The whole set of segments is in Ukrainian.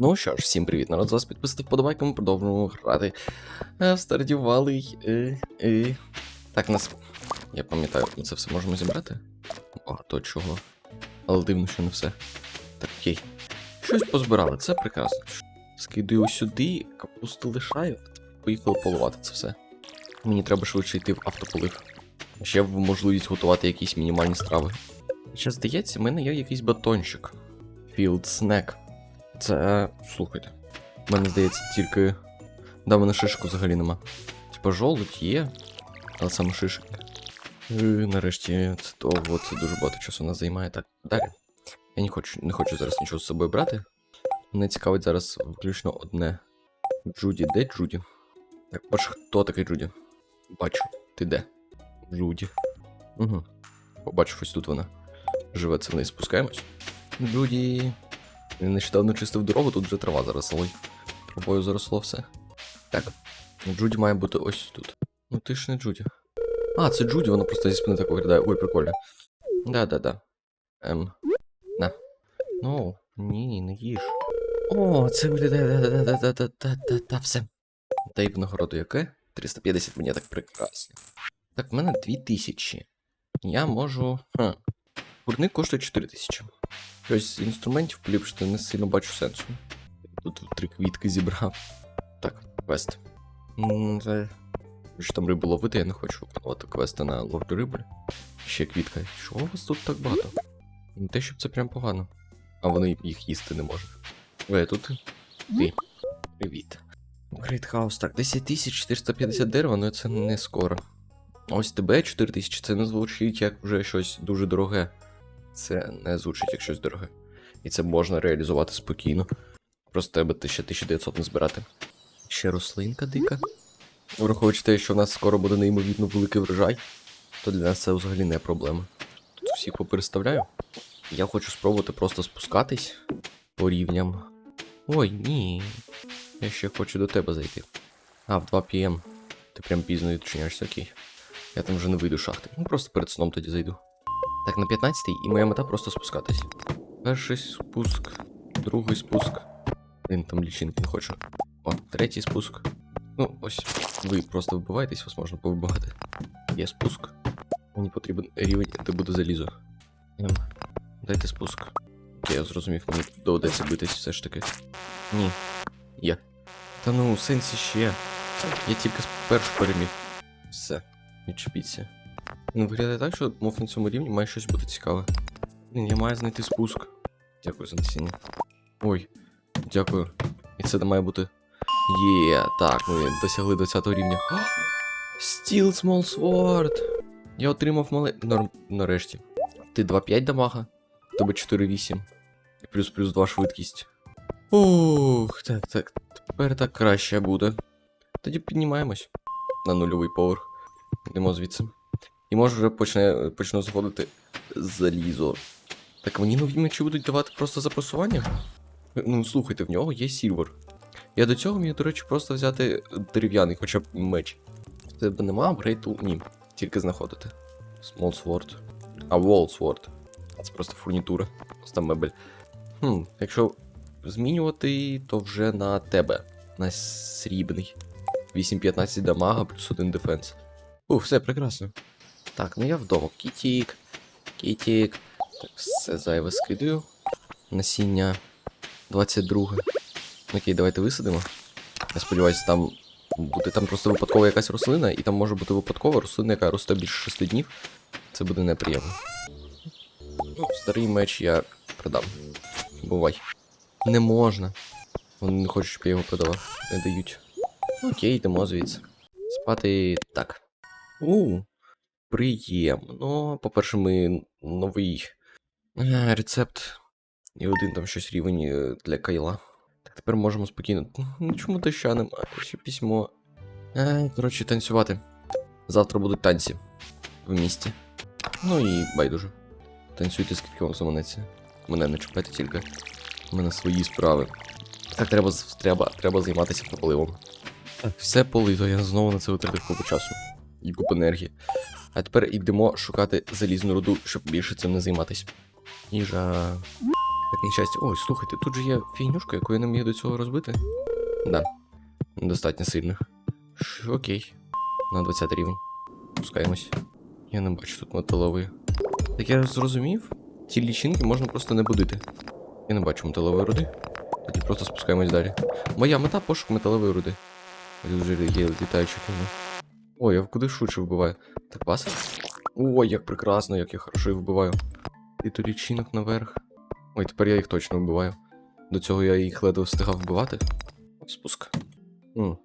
Ну що ж, всім привіт, народ, з вас підписати вподобайку, ми продовжуємо грати е, в Stardew. Е, е. Так, нас. Я пам'ятаю, ми це все можемо зібрати. Багато чого. Але дивно, що не все. Так, окей. Щось позбирали, це прекрасно. Скидаю сюди, капусту лишаю, поїхали поливати це все. Мені треба швидше йти в автополив. Ще в можливість готувати якісь мінімальні страви. Ще здається, в мене є якийсь батончик. Field Snack. Це. слухайте. В мене здається, тільки. Да, в мене шишку взагалі нема. Типа жолудь є, але саме шишок. І, нарешті, це довго, це дуже багато часу нас займає. Так, далі. Я не хочу, не хочу зараз нічого з собою брати. Мене цікавить зараз виключно одне. Джуді, де Джуді? Так, бач, хто такий Джуді? Бачу, ти де? Джуді. Угу. Побачив, ось тут вона. Живе це вниз, спускаємось. Джуді. Він нещодавно чистив дорогу, тут вже трава заросла. Травою заросло все. Так. Джуді має бути ось тут. Ну ти ж не Джуді. А, це Джуді, вона просто зі спини так виглядає. Ой, прикольно. Да-да-да. Ем. На. Ну, ні, не їж. О, це виглядає. Да-да-да-да-да-да-да-да, все. Дай винагороду яке? 350 мені так прекрасно. Так, в мене 2000. Я можу. Ха. Курник коштує 4000. Щось з інструментів поліпшити не сильно бачу сенсу. Тут три квітки зібрав. Так, квест. Що там рибу ловити, я не хочу виконувати квести на ловлю риби. Ще квітка. Чого у вас тут так багато? Не те, щоб це прям погано. А вони їх їсти не можуть. Ви тут? Ти. Привіт. Great House. Так, 10450 дерева, ну це не скоро. Ось тебе 4000, це не звучить як вже щось дуже дороге. Це не звучить як щось дороге. І це можна реалізувати спокійно. Просто тебе ти ще 1900 не збирати. Ще рослинка дика. Враховуючи те, що в нас скоро буде неймовірно великий врожай, то для нас це взагалі не проблема. Тут всіх попереставляю. Я хочу спробувати просто спускатись по рівням. Ой, ні. Я ще хочу до тебе зайти. А, в 2 пм. Ти прям пізно відчиняєшся, окей. Я там вже не вийду з шахти. Ну просто перед сном тоді зайду. Так, на 15-й, і моя мета просто спускатись. Перший спуск, другий спуск. Він там лічинки не хочу. О, третій спуск. Ну, ось ви просто вбиваєтесь, вас можна повибивати. Є спуск. Мені потрібен рівень, де буде залізо. Дайте спуск. Я зрозумів, мені доведеться битись все ж таки. Ні. Є. Та ну, сенсі ще. Я тільки спершу переміг. Все, відчепіться. Ну, виглядає так, що мов на цьому рівні має щось бути цікаве. Блін, я маю знайти спуск. Дякую за насіння. Ой, дякую. І це має бути. Є, так, ми досягли 20 рівня. О! Steel Small Sword! Я отримав мале. Норм... Нарешті. Ти 2.5 дамага, тебе 4.8. І плюс плюс 2 швидкість. Ух, так, так. Тепер так краще буде. Тоді піднімаємось на нульовий поверх. Йдемо звідси. І може вже почне, почну заходити залізо. Так мені нові мечі будуть давати просто за просування? Ну, слухайте, в нього є сільвер. Я до цього міг, до речі, просто взяти дерев'яний хоча б меч. Тебе нема апгрейду? Ні. Тільки знаходити. Small Sword. А Wall Sword. Це просто фурнітура. Там мебель. Хм, якщо змінювати, то вже на тебе. На срібний. 8-15 дамага плюс 1 дефенс. Ух, все прекрасно. Так, ну я вдома. Кітік. Кітік. Так, все зайве скидаю. Насіння 22. Окей, давайте висадимо. Я сподіваюся, там буде там просто випадкова якась рослина, і там може бути випадкова рослина, яка росте більше 6 днів. Це буде неприємно. Ну, старий меч я продам. Бувай. Не можна. Вони не хочуть, щоб я його продавав. Не дають. Окей, йдемо звідси. Спати так. У, приємно. По-перше, ми новий е, рецепт. І один там щось рівень е, для кайла. Так, тепер можемо спокійно. Ну чому доща немає? Ще письмо. Е, коротше, танцювати. Завтра будуть танці в місті. Ну і байдуже. Танцюйте, скільки вам заманеться. Мене не чіпайте тільки. У мене свої справи. Так, треба, треба, треба займатися пополивом. Так, все полито, я знову на це витратив купу часу і купу енергії. А тепер йдемо шукати залізну руду, щоб більше цим не займатися. Їжа. Так нещастя. Ой, слухайте, тут же є фігнюшка, яку я не міг до цього розбити. Да. Достатньо сильно. Ш, окей. На 20 рівень. Спускаємось. Я не бачу тут металової. Так я зрозумів, ці лічинки можна просто не будити. Я не бачу металової руди. Тоді просто спускаємось далі. Моя мета пошук металової руди. Тут вже є літаючі кіно. Ой, я куди швидше вбиваю. Так паса? Ой, як прекрасно, як я хорошо їх вбиваю. І то лічинок наверх. Ой, тепер я їх точно вбиваю. До цього я їх ледве встигав вбивати. Спуск. М.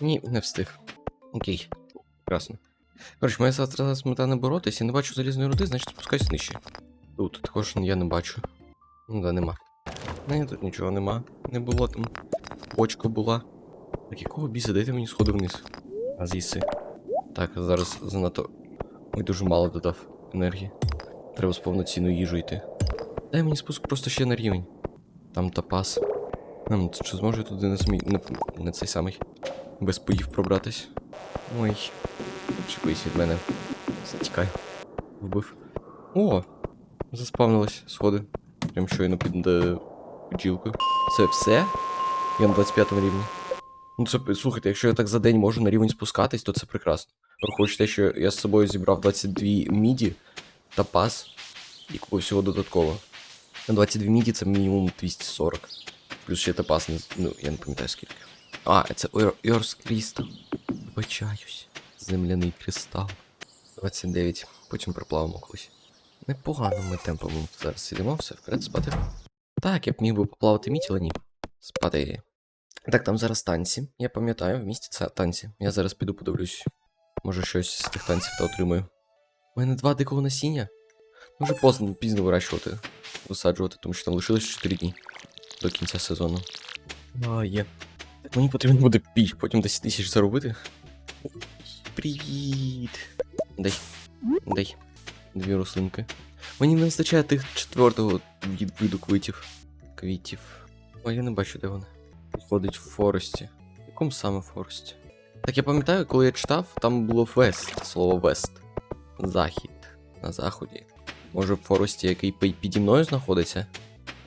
Ні, не встиг. Окей. Прекрасно. Коротше, моя зараз мета не боротись, я не бачу залізної руди, значить спускаюсь нижче. Тут також я не бачу. Ну да, нема. Ні, тут нічого нема. Не було там. Почка була. Так якого біса, дайте мені сходи вниз. А з'їси. Так, зараз занадто. Ой, дуже мало додав енергії. Треба з повноцінною їжу йти. Дай мені спуск просто ще на рівень. Там тапас. Ем, чи зможу я туди не змій... Не, не цей самий. Без поїв пробратись. Ой. Чекайся від мене. Затікай. Вбив. О! Заспавнились сходи. Прям щойно під е, бджілкою. Це все? Я на 25 рівні. Ну це, слухайте, якщо я так за день можу на рівень спускатись, то це прекрасно. Враховуючи те, що я з собою зібрав 22 міді та пас і купив всього додатково. На 22 міді це мінімум 240. Плюс ще тапас, не, ну, я не пам'ятаю скільки. А, це Йорс Крістал. Вибачаюсь. Земляний кристал. 29. Потім проплавимо колись. Непогано ми темпами зараз ідемо, все, вперед спати. Так, я б міг би поплавати міць, але ні. Спати. Так, там зараз танці. Я пам'ятаю, в місті це танці. Я зараз піду подивлюсь. Може щось з тих танців та отримаю. У мене два дикого насіння. Може поздно пізно вирощувати, висаджувати, тому що там лишилось 4 дні до кінця сезону. А, є. Так мені потрібно буде піч, потім 10 тисяч заробити. Привіт! Дай. Дай. Дві рослинки. Мені не вистачає тих четвертого виду квитів. Квітів. Ой, я не бачу, де вони. Ходить в Форесті. В якому саме Форесті? Так я пам'ятаю, коли я читав, там було Вест, слово Вест. Захід. На заході. Може в Форесті, який піді мною знаходиться?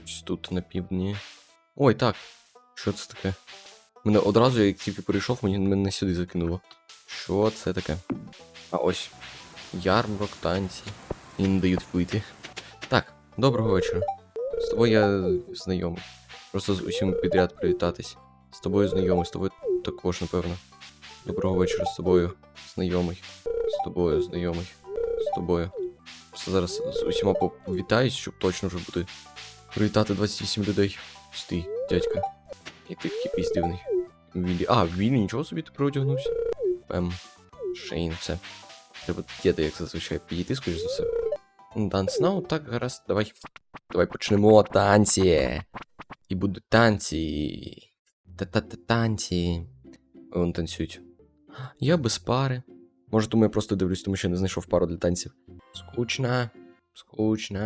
Ось тут на півдні. Ой, так. Що це таке? Мене одразу, як тільки перейшов, мені мене сюди закинуло. Що це таке? А ось. Ярмарок, танці. І не дають вийти. Так, доброго вечора. З тобою я знайомий. Просто з усім підряд привітатись. З тобою знайомий, з тобою також, напевно. Доброго вечора з тобою знайомий. З тобою знайомий. З тобою. Просто зараз з усіма повітаюсь, щоб точно вже бути. Привітати 28 людей. Стій, дядька. Який якийсь дивний. Віллі. А, Віллі, нічого собі ти приодягнувся. Ем. Шейн, все. Треба діти, як зазвичай, підійти, скоріш за все. Данс, ну так, гаразд, давай. Давай почнемо танці. І будуть танці. Та-та-та танці. Вон танцюють. Я без пари. Може, тому я просто дивлюсь, тому що не знайшов пару для танців. Скучно. Скучно.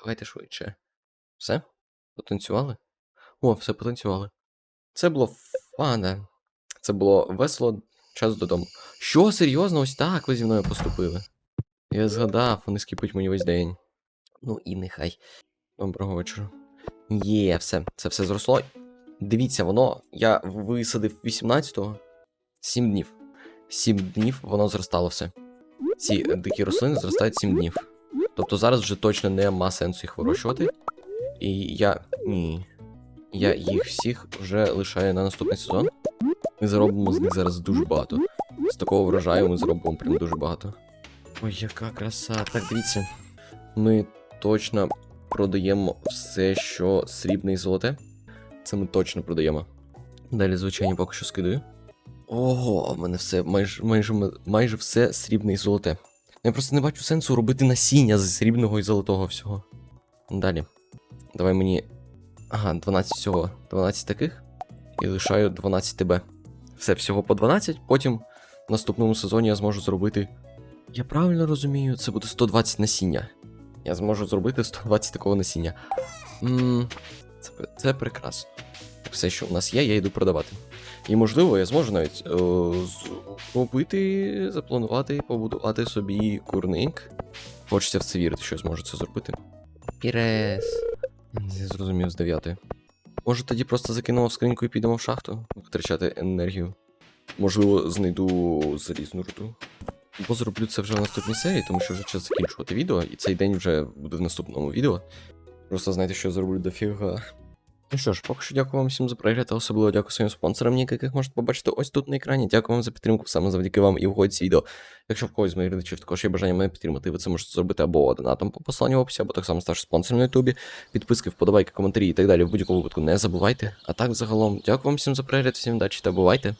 Давайте швидше. Все? Потанцювали? О, все потанцювали. Це було фана. Це було весело. Час додому. Що, серйозно, ось так ви зі мною поступили? Я згадав, вони скіпуть мені весь день. Ну і нехай. Доброго вечора. Є, все, це все зросло. Дивіться, воно. Я висадив 18-го. 7 днів. 7 днів воно зростало все. Ці дикі рослини зростають 7 днів. Тобто зараз вже точно нема сенсу їх вирощувати. І я. Ні. Я їх всіх вже лишаю на наступний сезон. Ми заробимо з них зараз дуже багато. З такого врожаю ми зробимо прям дуже багато. Ой, яка краса. Так, дивіться. Ми точно продаємо все, що срібне і золоте. Це ми точно продаємо. Далі, звичайно, поки що скидаю. Ого, в мене все майже, майже, майже все срібне і золоте. Я просто не бачу сенсу робити насіння з срібного і золотого всього. Далі. Давай мені. Ага, 12 всього. 12 таких. І лишаю 12 тебе. Все, всього по 12. Потім в наступному сезоні я зможу зробити. Я правильно розумію, це буде 120 насіння. Я зможу зробити 120 такого насіння. Ммм, це, це прекрасно. Все, що в нас є, я йду продавати. І можливо, я зможу навіть е, зробити, запланувати, побудувати собі курник. Хочеться в це вірити, що я зможу це зробити. Пірес. Не зрозумів з 9. Може тоді просто закинемо в скриньку і підемо в шахту, витрачати енергію. Можливо, знайду залізну руду. Бо зроблю це вже в наступній серії, тому що вже час закінчувати відео, і цей день вже буде в наступному відео. Просто знайте, що я зроблю дофіга. Ну що ж, поки що дякую вам всім за перегляд, а особливо дякую своїм спонсорам, яких можете побачити ось тут на екрані. Дякую вам за підтримку, саме завдяки вам і входить ці відео. Якщо в когось з моїх глядачів також є бажання мене підтримати, ви це можете зробити або донатом по посиланню в описі, або так само ставши спонсором на Ютубі. Підписки, вподобайки, коментарі і так далі в будь-якому випадку не забувайте. А так, загалом, дякую вам всім за перегляд, всім удачі та бувайте.